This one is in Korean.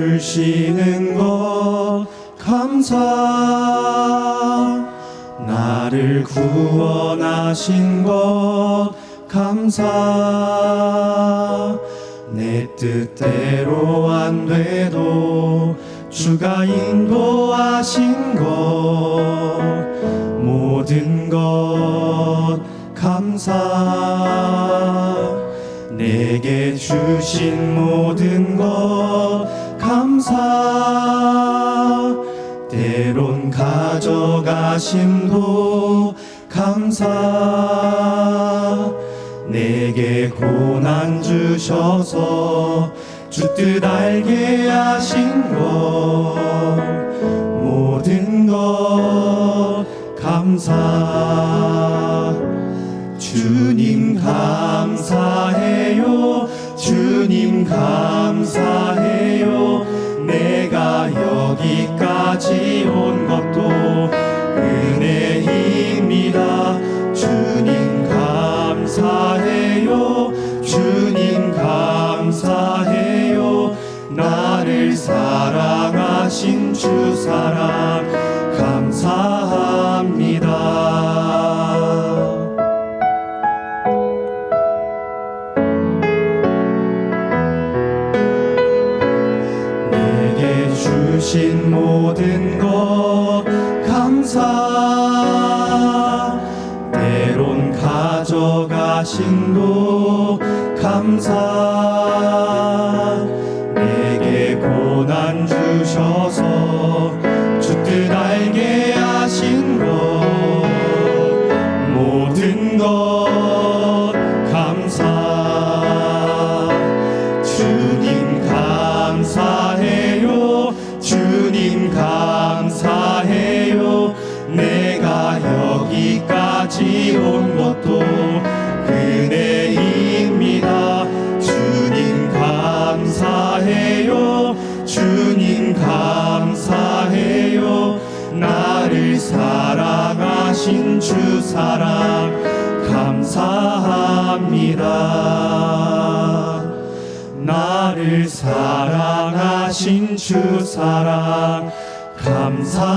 숨을 쉬는 것 감사. 나를 구원하신 것 감사. 내 뜻대로 안 돼도 주가 인도하신 것 모든 것 감사. 내게 주신 모든 것 감사. 때론 가져가심도 감사. 내게 고난 주셔서 주뜻 알게 하신 것. 모든 것 감사. 주님 감사해요. 주님 감사해요 것도 은혜입니다. 주님 감사해요. 주님 감사해요. 나를 사랑하신 주 사랑 감사합니다. 내게 주신 모든 것 가져가심도 감사. 내게 고난 주셔서 주뜻 알게 하신 것 모든 것 감사. 주님 감사해요. 주님 감사해요. 내가 여기까지 온 나를 사랑하신 주 사랑 감사합니다 나를 사랑하신 주 사랑 감사합니다.